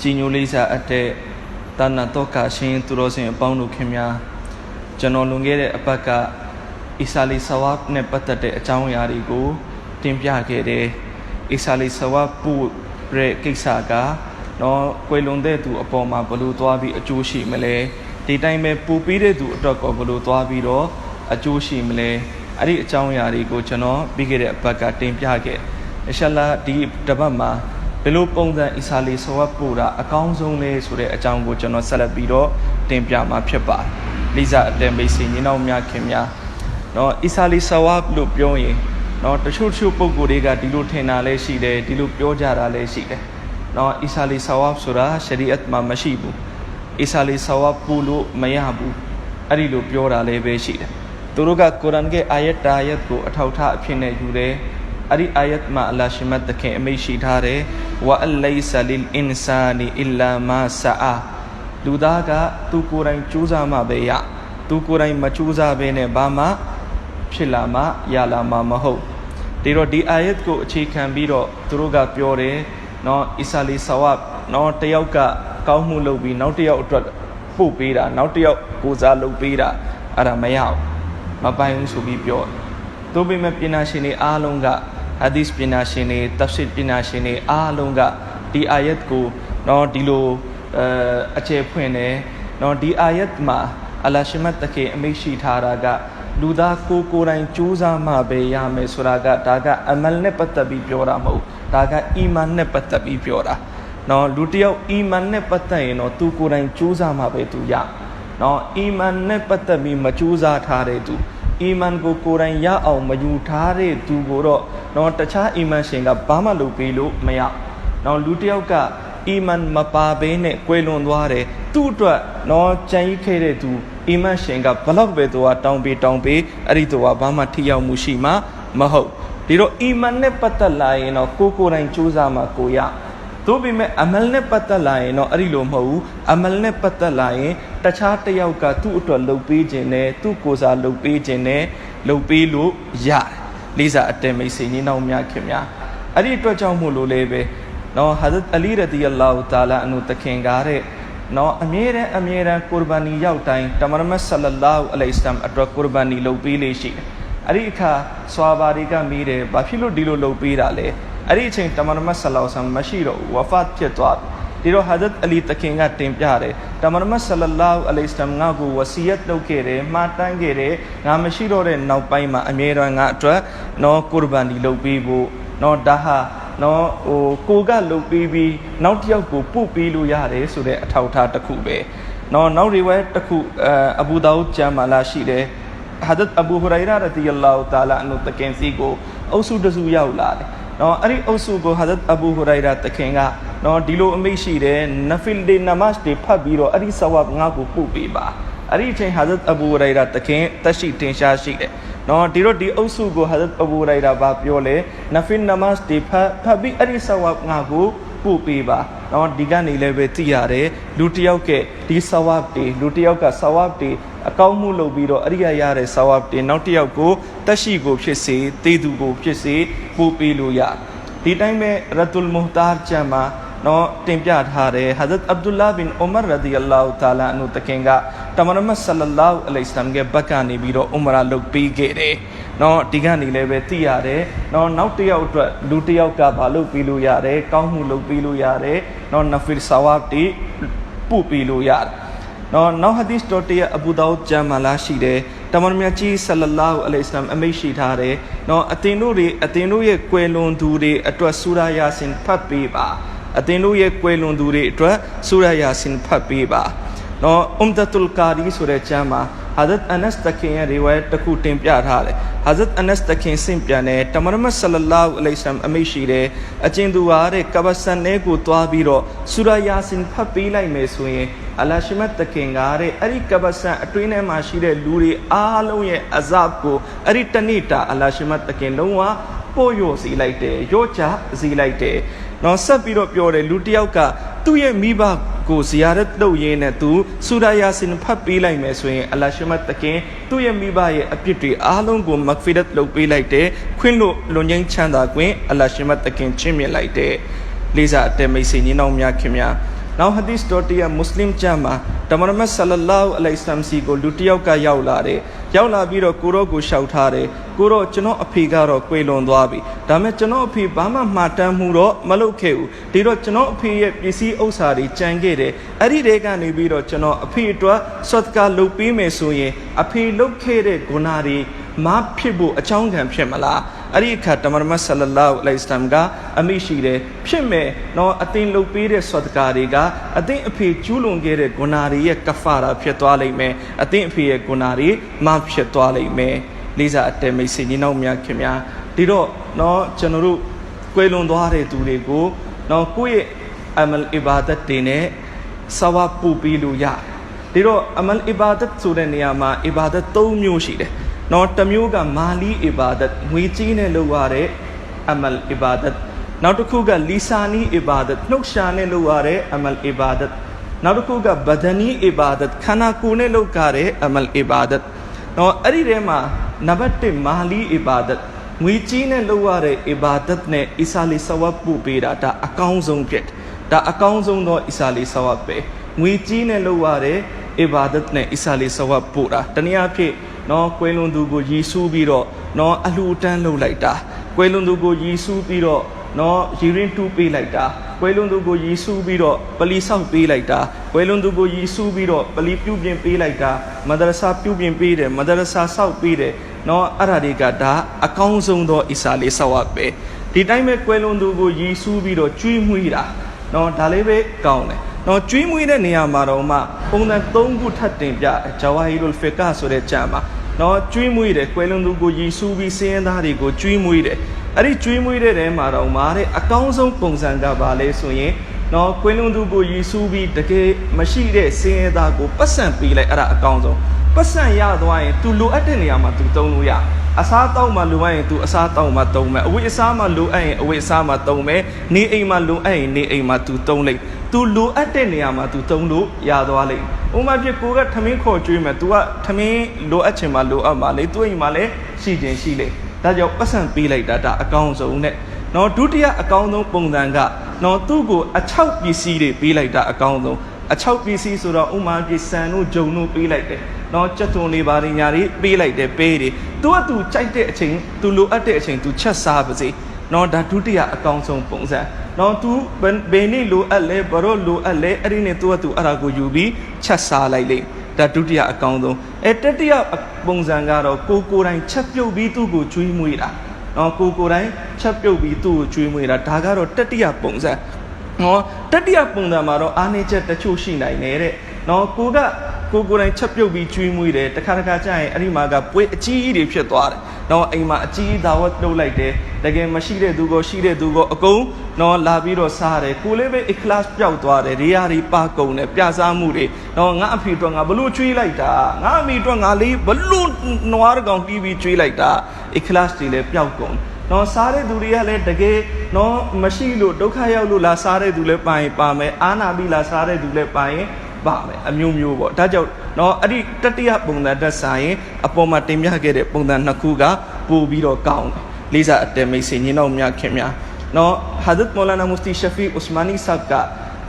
ကြည်ညိုလေးစားအပ်တဲ့တာနာတော့ကရှင်သူတော်စင်အပေါင်းတို့ခင်များကျွန်တော်လွန်ခဲ့တဲ့အပတ်ကအီဆာလီဆဝပ်နဲ့ပတ်သက်တဲ့အကြောင်းအရာတွေကိုတင်ပြခဲ့တယ်အီဆာလီဆဝပ်ပူရဲ့ကိစ္စကနော်ကွယ်လွန်တဲ့သူအပေါ်မှာဘယ်လိုသွားပြီးအကျိုးရှိမလဲဒီတိုင်းပဲပူပြီးတဲ့သူအတွက်ကောဘယ်လိုသွားပြီးတော့အကျိုးရှိမလဲအဲ့ဒီအကြောင်းအရာတွေကိုကျွန်တော်ပြီးခဲ့တဲ့အပတ်ကတင်ပြခဲ့အရှလာဒီတစ်ပတ်မှာ ဘယ်လိုပုံစံအီစာလီဆောအပ်ပို့တာအကောင်းဆုံးလဲဆိုတဲ့အကြောင်းကိုကျွန်တော်ဆက်လက်ပြီးတော့တင်ပြမှာဖြစ်ပါတယ်။လိစာအတန်မိတ်ဆွေညီနောင်များခင်များနော်အီစာလီဆောအပ်လို့ပြောရင်နော်တချို့တချို့ပုံကိုယ်တွေကဒီလိုထင်တာလည်းရှိတယ်ဒီလိုပြောကြတာလည်းရှိတယ်။နော်အီစာလီဆောအပ်ဆိုတာရှရီအတ်မှာမရှိဘူး။အီစာလီဆောအပ်ပို့လို့မရဘူး။အဲ့ဒီလိုပြောတာလည်းပဲရှိတယ်။သူတို့ကကုရ်အာန်ရဲ့အာယတ်တာယတ်ကိုအထောက်ထားအဖြစ်နဲ့ယူတယ်။ အဲ့ဒီအာယတ်မှာအလ္လာရှိမတ်တခင်အမိန့်ရှိထားတယ်ဝအလိုင်ဆလီလ်အင်ဆာနီအီလာမာဆာလူသားကသူကိုယ်တိုင်ကြိုးစားမှပဲရသူကိုယ်တိုင်မကြိုးစားဘဲနဲ့ဘာမှဖြစ်လာမှရလာမှမဟုတ်ဒီတော့ဒီအာယတ်ကိုအခြေခံပြီးတော့သူတို့ကပြောတယ်နော်အီဆာလီဆဝပ်နော်တယောက်ကကောင်းမှုလုပ်ပြီးနောက်တစ်ယောက်အတွက်ပို့ပေးတာနောက်တစ်ယောက်ကိုစားလုပ်ပေးတာအဲ့ဒါမရဘူးမပိုင်ဘူးဆိုပြီးပြောတယ်သို့ပေမဲ့ပညာရှင်တွေအားလုံးက ဟာဒီစ်ပညာရှင်တွေတဖ်ဆစ်ပညာရှင်တွေအားလုံးကဒီအာယတ်ကိုနော်ဒီလိုအဲအခြေဖွင့်တယ်နော်ဒီအာယတ်မှာအလ္လာရှိမတ်တကေအမိန့်ရှိထားတာကလူသားကိုယ်ကိုယ်တိုင်ကြိုးစားမှပဲရမယ်ဆိုတာကဒါကအမလ်နဲ့ပတ်သက်ပြီးပြောတာမဟုတ်ဒါကအီမန်နဲ့ပတ်သက်ပြီးပြောတာနော်လူတစ်ယောက်အီမန်နဲ့ပတ်သက်ရင်တော့သူကိုယ်တိုင်ကြိုးစားမှပဲသူရနော်အီမန်နဲ့ပတ်သက်ပြီးမကြိုးစားထားတဲ့သူ အီမန်ကိုကိုယ်တိုင်ရအောင်မယူထားတဲ့သူကိုတော့တော့တခြားအီမန်ရှင်ကဘာမှလုပ်ပေးလို့မရတော့လူတစ်ယောက်ကအီမန်မပါဘဲနဲ့ကွယ်လွန်သွားတယ်သူ့အတွက်တော့ကြံကြီးခဲ့တဲ့သူအီမန်ရှင်ကဘလောက်ပဲသူကတောင်းပေးတောင်းပေးအဲ့ဒီသူကဘာမှထိရောက်မှုရှိမှမဟုတ်ဒီတော့အီမန်နဲ့ပတ်သက်လာရင်တော့ကိုကိုယ်တိုင်ကြိုးစားမှကိုရ တို့ပေမဲ့အမလ်နဲ့ပတ်သက်လာရင်တော့အဲ့ဒီလိုမဟုတ်ဘူးအမလ်နဲ့ပတ်သက်လာရင်တခြားတစ်ယောက်ကသူ့အတွက်လှုပ်ပေးခြင်းနဲ့သူ့ကိုယ်စားလှုပ်ပေးခြင်းနဲ့လှုပ်ပေးလို့ရတယ်လေးစားအတဲမိတ်ဆွေညီနောင်များခင်များအဲ့ဒီအတွက်ကြောင့်မို့လို့လည်းပဲနော်ဟာဇတ်အလီရဒီအလ္လာဟူတာလာအနုတခင်ကားတဲ့နော်အမြဲတမ်းအမြဲတမ်းကုရ်ဘာနီရောက်တိုင်းတမန်မတ်ဆလလာဟူအလိုင်စလမ်အတွက်ကုရ်ဘာနီလုပ်ပေးလေးရှိတယ်အဲ့ဒီအခါဆွာဘာတွေကမေးတယ်ဘာဖြစ်လို့ဒီလိုလုပ်ပေးတာလဲ အဲ့ဒီအချိန်တမန်မတ်ဆလောဆမ်မရှိတော့ဘူးဝဖတ်ဖြစ်သွားပြီဒီတော့ဟာဇတ်အလီတခင်ကတင်ပြတယ်တမန်မတ်ဆလလာဟူအလိုင်စလမ်ငါ့ကိုဝစီယတ်လုပ်ခဲ့တယ်မှားတမ်းခဲ့တယ်ငါမရှိတော့တဲ့နောက်ပိုင်းမှာအမြဲတမ်းငါအတွက်နော်ကုရ်ဘာနီလုပ်ပေးဖို့နော်ဒါဟာနော်ဟိုကိုကလုတ်ပြီးပြီးနောက်တစ်ယောက်ကိုပုတ်ပြီးလို့ရတယ်ဆိုတဲ့အထောက်အထားတစ်ခုပဲနော်နောက်ရီဝဲတစ်ခုအအဘူဒါဝုဒ်ကျမ်းမာလာရှိတယ်ဟာဒတ်အဘူဟူရိုင်ရာရဒီအလ္လာဟူတာလာအနုတကင်စီကိုအုပ်စုတစုရောက်လာတယ် နော်အဲ့ဒီအုပ်စုကိုဟာဒတ်အဘူဟူရိုင်ရာတခင်ကနော်ဒီလိုအမိတ်ရှိတယ်နဖီလ်ဒေနမတ်တွေဖတ်ပြီးတော့အဲ့ဒီဆဝပ်ငါ့ကိုပုတ်ပေးပါအဲ့ဒီအချိန်ဟာဇတ်အဘူဟူရိုင်ရာတခင်တက်ရှိတင်ရှားရှိတယ်နော်ဒီတော့ဒီအုပ်စုကိုဟာဇတ်အဘူဟူရိုင်ရာဘာပြောလဲနဖီလ်နမတ်တွေဖတ်ဖတ်ပြီးအဲ့ဒီဆဝပ်ငါ့ကိုပို့ပေးပါနော်ဒီကနေလည်းပဲသိရတယ်လူတစ်ယောက်ကဒီဆဝပ်တွေလူတစ်ယောက်ကဆဝပ်တွေ အကောင်းမှုလုပ်ပြီးတော့အရိယာရတဲ့ဆဝပ်တွေနောက်တစ်ယောက်ကိုတက်ရှိကိုဖြစ်စေတေသူကိုဖြစ်စေပို့ပေးလို့ရဒီတိုင်းပဲရတ်တူလ်မူတာကျမ်းမှာနော်တင်ပြထားတယ်ဟာဇတ်အဗ်ဒူလာဘင်ဥမာရဒီအလ္လာဟူတာလာအနုတခင်ကတမန်တော်ဆလလာဟူအလိုင်စလမ်ရဲ့ဘက်ကနေပြီးတော့ဥမရာလုပ်ပေးခဲ့တယ်နော်ဒီကနေလည်းပဲသိရတယ်နော်နောက်တစ်ယောက်အတွက်လူတစ်ယောက်ကဘာလုပ်ပြီးလို့ရတယ်ကောင်းမှုလုပ်ပြီးလို့ရတယ်နော်နဖီဆာဝတ်တီပို့ပြီးလို့ရတယ် နော်နောက်ဟာဒီစ်တော်တရအဘူဒါဝုဒ်ဂျမ်မာလာရှိတယ်တမန်တော်မြတ်ကြီးဆလလာဟူအလိုင်စလမ်အမိန့်ရှိထားတယ်နော်အသင်တို့တွေအသင်တို့ရဲ့ကွယ်လွန်သူတွေအတွက်ဆူရာယာစင်ဖတ်ပေးပါအသင်တို့ရဲ့ကွယ်လွန်သူတွေအတွက်ဆူရာယာစင်ဖတ်ပေးပါနော်အုမ်ဒတ်တူလ်ကာဒီဆိုတဲ့ကျမ်းမှာ ဟာဇတ်အနတ်တခင်ရဲ့ရီဝါယတ်တစ်ခုတင်ပြထားတယ်ဟာဇတ်အနတ်တခင်ဆင့်ပြန်တယ်တမန်တော်မတ်ဆလလာဟူအလိုင်ဆမ်အမိတ်ရှိတယ်အကျဉ်သူဟာတဲ့ကဘဆန်နဲကိုသွားပြီးတော့ဆူရာယာစင်ဖတ်ပေးလိုက်မယ်ဆိုရင်အလရှိမတ်တခင်ကတဲ့အဲ့ဒီကဘဆန်အတွင်းထဲမှာရှိတဲ့လူတွေအားလုံးရဲ့အဇပ်ကိုအဲ့ဒီတနေ့တာအလရှိမတ်တခင်လုံးဝ ပို့ရော့စီလိုက်တယ်ရော့ချစီလိုက်တယ်နော်ဆက်ပြီးတော့ပြောတယ်လူတစ်ယောက်ကသူ့ရဲ့မိဘကိုဇီယာရတ်လုပ်ရင်းနဲ့သူဆူရာယာစင်ဖတ်ပေးလိုက်မယ်ဆိုရင်အလရှိမတ်တခင်သူ့ရဲ့မိဘရဲ့အပြစ်တွေအားလုံးကိုမဂ်ဖီရတ်လုပ်ပေးလိုက်တယ်ခွင့်လို့လွန်ငင်းချမ်းသာခွင့်အလရှိမတ်တခင်ချင့်မြင်လိုက်တယ်လေးစားအတဲမိတ်ဆွေညီနောင်များခင်များနောက်ဟဒီစ်တော်တရားမွတ်စလင်ကျမ်းမှာတမန်တော်မြတ်ဆလလောလဟ်အလိုင်ဆမ်စီကိုလူတစ်ယောက်ကရောက်လာတယ်ရောက်လာပြီးတော့ကိုရောကိုရှောက်ထားတယ် ကိုရောကျွန်တော်အဖေကတော့ကွေလွန်သွားပြီဒါပေမဲ့ကျွန်တော်အဖေဘာမှမှားတမ်းမှုတော့မလုပ်ခဲ့ဘူးဒီတော့ကျွန်တော်အဖေရဲ့ပစ္စည်းဥစ္စာတွေကြံခဲ့တယ်အဲ့ဒီတွေကနေပြီးတော့ကျွန်တော်အဖေအတွက်ဆွတ်ကာလုပ်ပေးမယ်ဆိုရင်အဖေလုပ်ခဲ့တဲ့ဂုဏတွေမဖြစ်ဖို့အကြောင်းခံဖြစ်မလားအဲ့ဒီအခါတမန်တော်ဆလလောလဟ်အလိုင်စလမ်ကအမိရှိတယ်ဖြစ်မယ်နော်အသင်လုပ်ပေးတဲ့ဆွတ်ကာတွေကအသင်အဖေကျူးလွန်ခဲ့တဲ့ဂုဏတွေရဲ့ကဖာရာဖြစ်သွားလိမ့်မယ်အသင်အဖေရဲ့ဂုဏတွေမဖြစ်သွားလိမ့်မယ် လေးစားအတဲမိတ်ဆွေညီနောင်များခင်များဒီတော့နော်ကျွန်တော်တို့ကွယ်လွန်သွားတဲ့သူတွေကိုနော်ကိုယ့်ရဲ့အမလ်အီဘာဒတ်တွေနဲ့ဆဝပ်ပူပြီးလို့ရတယ်ဒီတော့အမလ်အီဘာဒတ်ဆိုတဲ့နေရာမှာအီဘာဒတ်၃မျိုးရှိတယ်နော်တစ်မျိုးကမာလီအီဘာဒတ်ငွေကြီးနဲ့လုပ်ရတဲ့အမလ်အီဘာဒတ်နောက်တစ်ခုကလီဆာနီအီဘာဒတ်နှုတ်ရှာနဲ့လုပ်ရတဲ့အမလ်အီဘာဒတ်နောက်တစ်ခုကဘဒနီအီဘာဒတ်ခန္ဓာကိုယ်နဲ့လုပ်ကြတဲ့အမလ်အီဘာဒတ်နော်အဲ့ဒီထဲမှာ နံပါတ်1မာလီအီဘာဒတ်ငွေကြီးနဲ့လုပ်ရတဲ့အီဘာဒတ်နဲ့အီဆာလီဆဝပ်ပို့ပေးတာဒါအကောင်းဆုံးဖြစ်ဒါအကောင်းဆုံးသောအီဆာလီဆဝပ်ပဲငွေကြီးနဲ့လုပ်ရတဲ့အီဘာဒတ်နဲ့အီဆာလီဆဝပ်ပို့တာတနည်းအားဖြင့်နော်ကွယ်လွန်သူကိုရည်စူးပြီးတော့နော်အလှူတန်းလုပ်လိုက်တာကွယ်လွန်သူကိုရည်စူးပြီးတော့ နော်ရီရင်တူးပေးလိုက်တာကွယ်လွန်သူကိုရည်စူးပြီးတော့ပလီဆောက်ပေးလိုက်တာကွယ်လွန်သူကိုရည်စူးပြီးတော့ပလီပြုပြင်ပေးလိုက်တာမဒရဆာပြုပြင်ပေးတယ်မဒရဆာဆောက်ပေးတယ်နော်အဲ့ဒါတွေကဒါအကောင်းဆုံးသောအစ္စလေးဆောက်ရပဲဒီတိုင်းပဲကွယ်လွန်သူကိုရည်စူးပြီးတော့ကျွေးမွေးတာနော်ဒါလေးပဲကောင်းတယ်နော်ကျွေးမွေးတဲ့နေရာမှာတော့မှပုံစံ၃ခုထပ်တင်ပြဂျဝါဟီရူလ်ဖီကာဆိုတဲ့ကြံမှာ နော်ကျွေးမွေးတယ်ကွယ်လွန်သူကိုရည်စူးပြီးစင်းရဲသားတွေကိုကျွေးမွေးတယ်အဲ့ဒီကျွေးမွေးတဲ့တဲမှာတော့မာတဲ့အကောင်းဆုံးပုံစံကဘာလဲဆိုရင်နော်ကွယ်လွန်သူကိုရည်စူးပြီးတကယ်မရှိတဲ့စင်းရဲသားကိုပတ်စံပေးလိုက်အဲ့ဒါအကောင်းဆုံးပတ်စံရသွားရင် तू လိုအပ်တဲ့နေရာမှာ तू တုံးလို့ရအစားတောက်မှလိုအပ်ရင် तू အစားတောက်မှတုံးမယ်အဝိအစားမှလိုအပ်ရင်အဝိအစားမှတုံးမယ်နေအိမ်မှလိုအပ်ရင်နေအိမ်မှ तू တုံးလိုက် तू လိုအပ်တဲ့နေရာမှာ तू တုံးလို့ရသွားလိမ့်ဥပမာဖြစ်ကိုကထမင်းခေါ်ကျွေးမယ် तू ကထမင်းလိုအပ်ချင်မှလိုအပ်မှလေသူ့အိမ်မှာလည်းရှိခြင်းရှိလေဒါကြောင့်ပတ်စံပေးလိုက်တာဒါအကောင်းဆုံးနဲ့နော်ဒုတိယအကောင်းဆုံးပုံစံကနော်သူ့ကိုအချောက်ပစ္စည်းတွေပေးလိုက်တာအကောင်းဆုံးအချောက်ပစ္စည်းဆိုတော့ဥမာပြစံတို့ဂျုံတို့ပေးလိုက်တယ်နော်ကြက်သွန်တွေဘာတွေညာတွေပေးလိုက်တယ်ပေးတယ်သူကသူကြိုက်တဲ့အချိန်သူလိုအပ်တဲ့အချိန်သူချက်စားပါစေ နော်ဒါဒုတိယအကောင်းဆုံးပုံစံနော်သူဘယ်နေ့လိုအပ်လဲဘရောလိုအပ်လဲအဲ့ဒီနဲ့သူကသူအဲ့ဒါကိုယူပြီးချက်စားလိုက်လိမ့်ဒါဒုတိယအကောင်းဆုံးအဲတတိယပုံစံကတော့ကိုကိုတိုင်းချက်ပြုတ်ပြီးသူ့ကိုကျွေးမွေးတာနော်ကိုကိုတိုင်းချက်ပြုတ်ပြီးသူ့ကိုကျွေးမွေးတာဒါကတော့တတိယပုံစံနော်တတိယပုံစံမှာတော့အားနေချက်တချို့ရှိနိုင်တယ်တဲ့နော်ကိုက ကိုကိုယ်တိုင်ချက်ပြုတ်ပြီးကျွေးမွေးတယ်တခါတခါကျရင်အဲ့ဒီမှာကပွေးအကြီးကြီးတွေဖြစ်သွားတယ်။တော့အိမ်မှာအကြီးကြီးဒါဝတ်လုပ်လိုက်တယ်။တကယ်မရှိတဲ့သူကရှိတဲ့သူကအကုန်တော့လာပြီးတော့စားတယ်။ကိုလေးပဲ ikhlas ပျောက်သွားတယ်။ရေယာတွေပါကုန်တယ်ပြစားမှုတွေ။တော့ငါအဖေအတွက်ငါဘလို့ကျွေးလိုက်တာ။ငါအမေအတွက်ငါလေးဘလို့နွားကောင်တီးပြီးကျွေးလိုက်တာ။ ikhlas တွေလည်းပျောက်ကုန်။နော်စားတဲ့သူတွေကလည်းတကယ်နော်မရှိလို့ဒုက္ခရောက်လို့လာစားတဲ့သူလည်းပါရင်ပါမယ်အာနာပြီးလာစားတဲ့သူလည်းပါရင် ပါမယ်အမျိုးမျိုးပေါ့ဒါကြောင့်เนาะအဲ့ဒီတတိယပုံစံတက်ဆိုင်ရင်အပေါ်မှာတင်ပြခဲ့တဲ့ပုံစံနှစ်ခုကပို့ပြီးတော့ကောင်းတယ်လေးစားအတဲမိတ်ဆွေညီနောင်များခင်များเนาะဟာဒတ်မောလာနာမူဖတီရှဖီဥစမာနီဆပ်က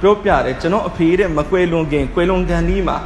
ပြောပြတယ်ကျွန်တော်အဖေတဲ့မကွဲလွန်ခင်ကွဲလွန်ကန်ဒီမှာ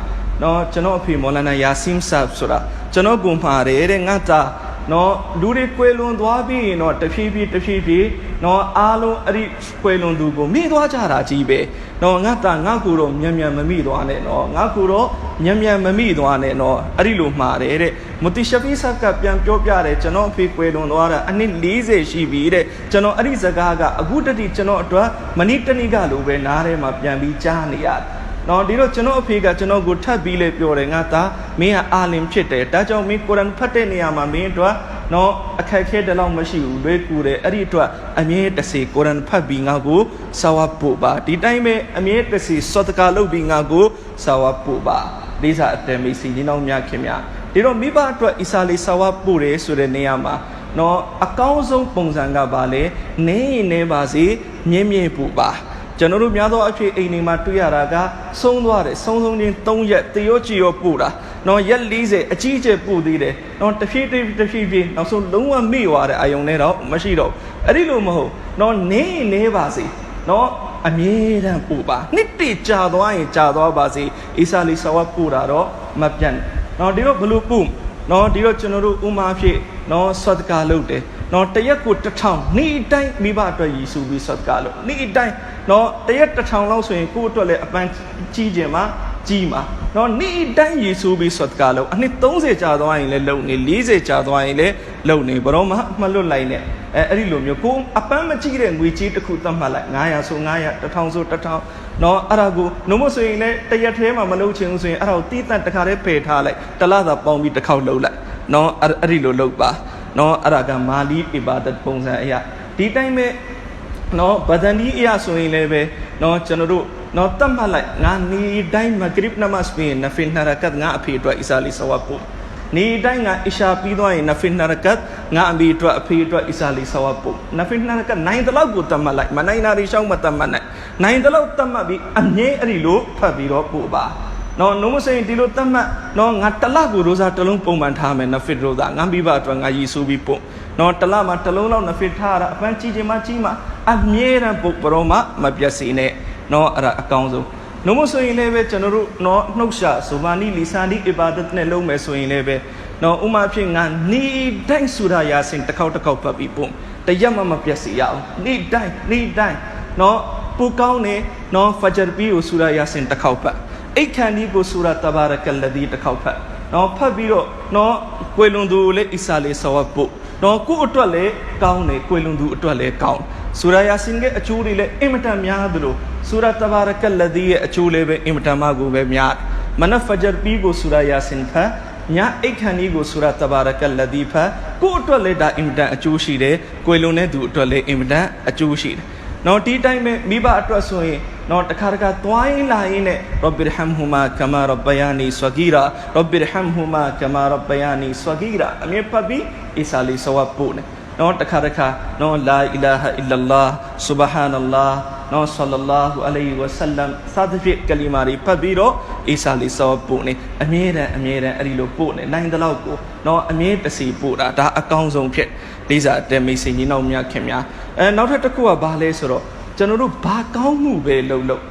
เนาะကျွန်တော်အဖေမောလာနာယာဆင်ဆပ်ဆိုတာကျွန်တော်ပုံမှာတယ်တဲ့ငါသား နော်လူတွေကွယ်လွန်သွားပြီးရင်တော့တဖြည်းဖြည်းတဖြည်းဖြည်းနော်အားလုံးအဲ့ဒီကွယ်လွန်သူကိုမိသွားကြတာကြီးပဲနော်ငါတာငါကူတော့မြန်မြန်မမိသွားနဲ့နော်ငါကူတော့မြန်မြန်မမိသွားနဲ့နော်အဲ့ဒီလိုမှားတယ်တဲ့မတိရှဖီဆက်ကပြန်ပြောပြတယ်ကျွန်တော်အဖေကွယ်လွန်သွားတာအနှစ်40ရှိပြီတဲ့ကျွန်တော်အဲ့ဒီစကားကအခုတတိကျွန်တော်အတွက်မနိတဏိကလိုပဲနားထဲမှာပြန်ပြီးကြားနေရတယ် နော်ဒီတော့ကျွန်တော်အဖေကကျွန်တော်ကိုထပ်ပြီးလေပြောတယ်ငါသားမင်းကအာလင်ဖြစ်တယ်ဒါကြောင့်မင်းကုရ်အန်ဖတ်တဲ့နေရာမှာမင်းအတွက်နော်အခက်ခဲတလောက်မရှိဘူးလွဲကူတယ်အဲ့ဒီအတွက်အမြဲတစေကုရ်အန်ဖတ်ပြီးငါကိုဆဝတ်ပို့ပါဒီတိုင်းပဲအမြဲတစေစောတကာလုပ်ပြီးငါကိုဆဝတ်ပို့ပါလေးစားအတမေစီဒီနောက်များခင်များဒီတော့မိဘအတွက်အီစာလေးဆဝတ်ပို့တယ်ဆိုတဲ့နေရာမှာနော်အကောင်းဆုံးပုံစံကပါလေနင်းရင်နေပါစေမြင်းမြင်းပို့ပါ ကျွန်တော်တို့များသောအဖြစ်အိမ်တွေမှာတွေ့ရတာကဆုံးသွားတယ်ဆုံးဆုံးချင်း3ရက်တရောချီရောပို့တာနော်ရက်40အကြီးအကျယ်ပို့သေးတယ်နော်တဖြည်းဖြည်းတဖြည်းဖြည်းနောက်ဆုံးလုံးဝမိသွားတဲ့အယုံနဲ့တော့မရှိတော့အဲ့ဒီလိုမဟုတ်နော်နင်းနေပါစေနော်အမြဲတမ်းပို့ပါနှစ်တည်ကြာသွားရင်ကြာသွားပါစေအီစာလီဆဝတ်ပို့တာတော့မပြတ်နော်ဒီတော့ဘလို့ပို့နော်ဒီတော့ကျွန်တော်တို့ဥမာဖြစ် နော်ဆွတ်ကာလုပ်တယ်နော်တရက်ကိုတစ်ထောင်နေ့အတိုင်းမိဘအတွက်ရည်စူပြီးဆွတ်ကာလုပ်နေ့အတိုင်းနော်တရက်တစ်ထောင်လောက်ဆိုရင်ကိုယ့်အတွက်လည်းအပန်းကြီးခြင်းမှာကြီးမှာနော်နေ့အတိုင်းရည်စူပြီးဆွတ်ကာလုပ်အနှစ်30ကြာသွားရင်လည်းလုံနေ40ကြာသွားရင်လည်းလုံနေဘရောမှမလွတ်လိုက်နဲ့အဲအဲ့ဒီလိုမျိုးကိုအပန်းမကြည့်တဲ့ငွေကြေးတစ်ခုသတ်မှတ်လိုက်900ဆို900 1000ဆို1000နော်အဲ့ဒါကိုနှုတ်မဆိုရင်လည်းတရက်သေးမှမလုပ်ချင်ဘူးဆိုရင်အဲ့ဒါကိုတီးတန့်တစ်ခါတည်းပယ်ထားလိုက်တစ်လသာပေါင်းပြီးတစ်ခေါက်လုပ်လိုက် နော်အဲ့အဲ့ဒီလိုလုပ်ပါနော်အဲ့ဒါကမာလီအီဘာဒတ်ပုံစံအရာဒီတိုင်းပဲနော်ဗဒန်ဒီအရာဆိုရင်လည်းပဲနော်ကျွန်တော်တို့နော်တတ်မှတ်လိုက်ငါနေတိုင်းမဂရစ်နမတ်ပြီးနဖင်နရကတ်ငါအဖေအတွက်အီစာလီဆဝတ်ပို့နေတိုင်းငါအီရှာပြီးသွားရင်နဖင်နရကတ်ငါအမေအတွက်အဖေအတွက်အီစာလီဆဝတ်ပို့နဖင်နရကတ်နိုင်တဲ့လောက်ကိုတတ်မှတ်လိုက်မနိုင်တာတွေရှောင်းမတတ်မှတ်နိုင်နိုင်တဲ့လောက်တတ်မှတ်ပြီးအမြဲအဲ့ဒီလိုဖတ်ပြီးတော့ပို့ပါ နော်နှုံးမစိန်ဒီလိုတတ်မှတ်နော်ငါတစ်လကိုရိုးစားတစ်လုံးပုံမှန်ထားမယ်နဖစ်ရိုးစားငါမိဘအတွက်ငါရည်စူးပြီးပို့နော်တစ်လမှာတစ်လုံးလောက်နဖစ်ထားတာအပန်းကြီးချင်းမှကြီးမှအမြဲတမ်းပုတ်ဘရောမှမပြတ်စေနဲ့နော်အဲ့ဒါအကောင်းဆုံးနှုံးမဆိုရင်လည်းပဲကျွန်တော်တို့နော်နှုတ်ရှာဇူဘာနီလီဆာနီအီဘာဒတ်နဲ့လုံးမယ်ဆိုရင်လည်းပဲနော်ဥမာဖြစ်ငါနေတိုင်းဆူရာယာစင်တစ်ခေါက်တစ်ခေါက်ပတ်ပြီးပို့တရက်မှမပြတ်စေရအောင်နေတိုင်းနေတိုင်းနော်ပူကောင်းနေနော်ဖဂျာဘီကိုဆူရာယာစင်တစ်ခေါက်ပတ် အိတ်ခန်ဒီကိုဆူရာတဘာရကလဒီတစ်ခေါက်ဖတ်နော်ဖတ်ပြီးတော့နော်ကွေလွန်သူကိုလည်းအီစာလေးဆောဝတ်ပို့နော်ကို့အတွက်လည်းကောင်းတယ်ကွေလွန်သူအတွက်လည်းကောင်းဆူရာယာစင်ရဲ့အကျိုးတွေလည်းအင်မတန်များသလိုဆူရာတဘာရကလဒီရဲ့အကျိုးလည်းပဲအင်မတန်မှကိုပဲများမနဖဂျာဘီကိုဆူရာယာစင်ဖတ်ညအိတ်ခန်ဒီကိုဆူရာတဘာရကလဒီဖတ်ကို့အတွက်လည်းဒါအင်မတန်အကျိုးရှိတယ်ကွေလွန်တဲ့သူအတွက်လည်းအင်မတန်အကျိုးရှိတယ်နော်ဒီတိုင်းပဲမိဘအတွက်ဆိုရင် နော်တခါတခါသွားရင်လာရင်နဲ့ရောဘီရဟမ်ဟူမာကမာရဘယာနီဆွဂီရာရောဘီရဟမ်ဟူမာကမာရဘယာနီဆွဂီရာအမြဲပတ်ပြီးအီစာလီဆဝတ်ပို့နေနော်တခါတခါနော်လာအီလာဟအီလလာဆူဘဟာနလာနော်ဆလလာဟူအလိုင်ဝဆလမ်စသဖြင့်ကလီမာတွေပတ်ပြီးတော့အီစာလီဆဝတ်ပို့နေအမြဲတမ်းအမြဲတမ်းအဲ့ဒီလိုပို့နေနိုင်တဲ့လောက်ကိုနော်အမြဲတစီပို့တာဒါအကောင်းဆုံးဖြစ်လေးစားတဲ့မိတ်ဆွေညီနောင်များခင်များအဲနောက်ထပ်တစ်ခုကဘာလဲဆိုတော့ ကျွန်တော်တို့ဘာကောင်းမှုပဲလုပ်လို့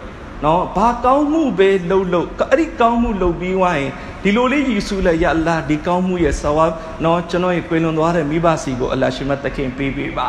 နော်ဘာကောင်းမှုပဲလုပ်လို့အဲ့ဒီကောင်းမှုလုပ်ပြီးွားရင်ဒီလိုလေးယေရှုလည်းရအလ္လာဒီကောင်းမှုရဲ့ဆဝတ်နော်ကျွန်တော်ရဲ့ကွေလွန်သွားတဲ့မိဘစီကိုအလ္လာရှိမတ်တခင်ပေးပေးပါ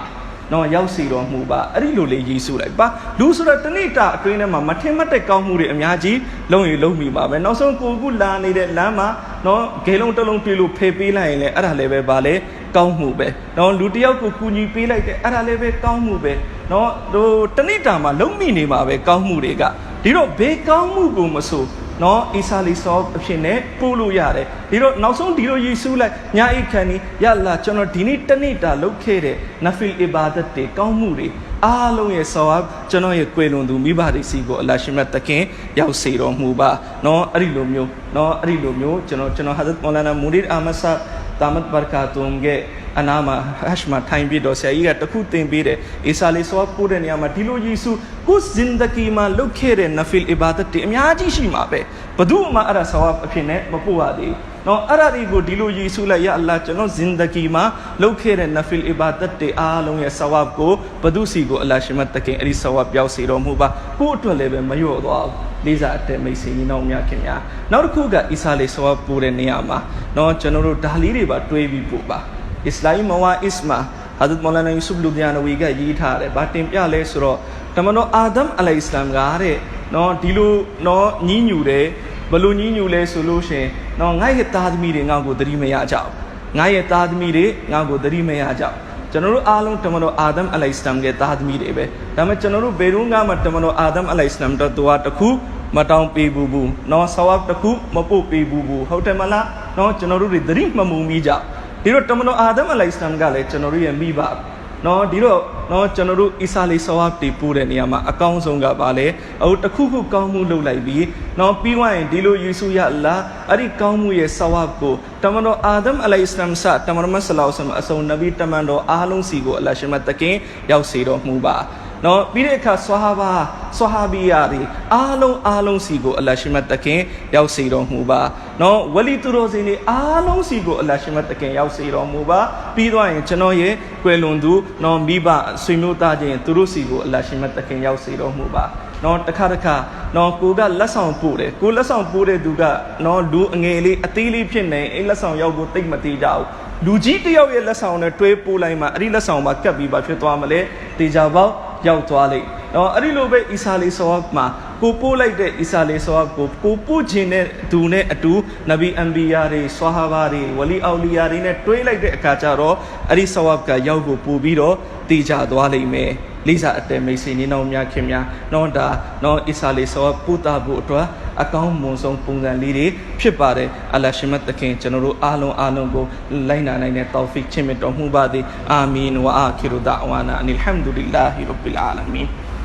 နော်ရောက်စီတော်မူပါအဲ့ဒီလိုလေးယေရှုလိုက်ပါလူဆိုတော့တနေ့တာအတွင်းထဲမှာမထင်မှတ်တဲ့ကောင်းမှုတွေအများကြီးလုံးရင်လုံးမိပါပဲနောက်ဆုံးကိုကူလာနေတဲ့လမ်းမှာနော်ဂေလုံးတစ်လုံးပြေလို့ဖေပေးလိုက်ရင်လည်းအဲ့ဒါလည်းပဲဗာလဲကောင်းမှုပဲနော်လူတယောက်ကိုကူညီပေးလိုက်တယ်အဲ့ဒါလည်းပဲကောင်းမှုပဲ နော်ဟိုတနေ့တာမှာလုံးမိနေမှာပဲကောင်းမှုတွေကဒီတော့ဘေးကောင်းမှုကိုမဆိုနော်အီဆာလီဆောအဖြစ်နဲ့ပို့လို့ရတယ်ဒီတော့နောက်ဆုံးဒီလိုယေရှုလိုက်ညာအိတ်ခံนี่ယလာကျွန်တော်ဒီနေ့တနေ့တာလုပ်ခဲ့တဲ့နဖီလ်အီဘာဒတ်တွေကောင်းမှုတွေအားလုံးရဲ့ဆောဝတ်ကျွန်တော်ရဲ့ကွယ်လွန်သူမိဘတွေစီကိုအလ္လာရှိမတ်တခင်ရောက်စေတော်မူပါနော်အဲ့ဒီလိုမျိုးနော်အဲ့ဒီလိုမျိုးကျွန်တော်ကျွန်တော်ဟာဇတ်မောလာနာမူဒီအာမဆာတာမတ်ဘာကာတုမ်ရဲ့ အနာမှာဟရှ်မှာထိုင်ပြီးတော့ဆရာကြီးကတခုသင်ပေးတယ်အီဆာလီဆောပို့တဲ့နေရာမှာဒီလိုယေရှုကိုဇင်ဒကီမှာလုပ်ခဲ့တဲ့နဖီလ်အီဘာဒတ်တွေအများကြီးရှိမှာပဲဘယ်သူမှအဲ့ဒါဆောဝတ်အဖြစ်နဲ့မပို့ရသေးဘူးနော်အဲ့ဒါတွေကိုဒီလိုယေရှုလိုက်ရအလ္လာကျွန်တော်ဇင်ဒကီမှာလုပ်ခဲ့တဲ့နဖီလ်အီဘာဒတ်တွေအားလုံးရဲ့ဆောဝတ်ကိုဘယ်သူစီကိုအလ္လာရှိမတ်တခင်အဲ့ဒီဆောဝတ်ပြောက်စေတော်မူပါကို့အတွက်လည်းပဲမလျော့သွားဘူးလေးစားအတဲ့မိတ်ဆွေညီနောင်များခင်များနောက်တစ်ခုကအီဆာလီဆောဝတ်ပို့တဲ့နေရာမှာနော်ကျွန်တော်တို့ဒါလေးတွေပါတွေးပြီးပို့ပါ အစ္စလာမ်မဝါအစ္စမာဟာဇတ်မောလာနာယူဆုဖ်လူဒီယာနဝီကရေးထားတယ်။ဘာတင်ပြလဲဆိုတော့တမန်တော်အာဒမ်အလိုင်အစ္စလမ်ကတဲ့နော်ဒီလိုနော်ညီးညူတယ်ဘလို့ညီးညူလဲဆိုလို့ရှင်နော်ငါ့ရဲ့သားသမီးတွေငါ့ကိုသတိမရကြဘူး။ငါ့ရဲ့သားသမီးတွေငါ့ကိုသတိမရကြဘူး။ကျွန်တော်တို့အားလုံးတမန်တော်အာဒမ်အလိုင်အစ္စလမ်ရဲ့သားသမီးတွေပဲ။ဒါပေမဲ့ကျွန်တော်တို့ဘယ်တော့မှတမန်တော်အာဒမ်အလိုင်အစ္စလမ်တော့သူကတခုမတောင်းပေးဘူးဘူး။နော်ဆဝတ်တခုမပို့ပေးဘူးဘူး။ဟုတ်တယ်မလား။နော်ကျွန်တော်တို့တွေသတိမမုံမိကြဘူး။ ဒီတော့တမန်တော်အာဒမ်အလိုင်စလမ်ကလည်းကျွန်တော်တို့ရဲ့မိဘနော်ဒီတော့နော်ကျွန်တော်တို့အီဆာလီဆဝတ်တီပို့တဲ့နေရာမှာအကောင်းဆုံးကပါလေအခုတခုခုကောင်းမှုလုပ်လိုက်ပြီးနော်ပြီးွားရင်ဒီလိုယေရှုရလာအဲ့ဒီကောင်းမှုရဲ့ဆဝတ်ကိုတမန်တော်အာဒမ်အလိုင်စလမ်ဆတမန်တော်မဆလောဆမ်အစုံနဗီတမန်တော်အားလုံးစီကိုအလရှမတ်တကင်ရောက်စေတော်မူပါ နော်ပြီးတဲ့အခါဆွာဟာဘာဆွာဟာဘီယာတွေအားလုံးအားလုံးစီကိုအလ္လာဟ်ရှိမတ်တခင်ရောက်စေတော်မူပါနော်ဝလီသူတော်စင်တွေအားလုံးစီကိုအလ္လာဟ်ရှိမတ်တခင်ရောက်စေတော်မူပါပြီးတော့ရင်ကျွန်တော်ရဲ့ကွယ်လွန်သူနော်မိဘဆွေမျိုးသားချင်းသူတို့စီကိုအလ္လာဟ်ရှိမတ်တခင်ရောက်စေတော်မူပါနော်တစ်ခါတစ်ခါနော်ကိုကလက်ဆောင်ပို့တယ်ကိုလက်ဆောင်ပို့တဲ့သူကနော်လူအငယ်လေးအသေးလေးဖြစ်နေအဲ့လက်ဆောင်ရောက်ကိုတိတ်မသေးကြဘူးလူကြီးတစ်ယောက်ရဲ့လက်ဆောင်နဲ့တွဲပို့လိုက်မှအဲ့ဒီလက်ဆောင်မှာကပ်ပြီးပါဖြစ်သွားမလဲတေချာပေါက် ရောက်သွားလိမ့်နော်အဲ့ဒီလိုပဲအီဆာလေးဆောမှာကိုပို့လိုက်တဲ့အီဆာလေးဆောကိုကိုပို့ခြင်းတဲ့သူနဲ့အတူနဗီအန်ဘီယာတွေဆွာဟာဘာတွေဝလီအောလီယာတွေနဲ့တွဲလိုက်တဲ့အခါကျတော့အဲ့ဒီဆောကရောက်ကိုပို့ပြီးတော့တေချာသွားလိမ့်မယ် လိစာအတဲမိတ်ဆွေနေတော်များခင်များနော်ဒါနော်အစ္စလေးဆောပူတာဖို့အတွက်အကောင်းမွန်ဆုံးပုံစံလေးတွေဖြစ်ပါတယ်အလ္လာရှိမတ်တခင်ကျွန်တော်တို့အားလုံးအားလုံးကိုလိုက်နာနိုင်တဲ့တောဖီချင့်မြတ်တော်မူပါသည်အာမင်ဝါအာခိရူဒါဝါနာအနိလ်ဟမ်ဒူလ illah ရဘ်ဘီလ်အာလမင်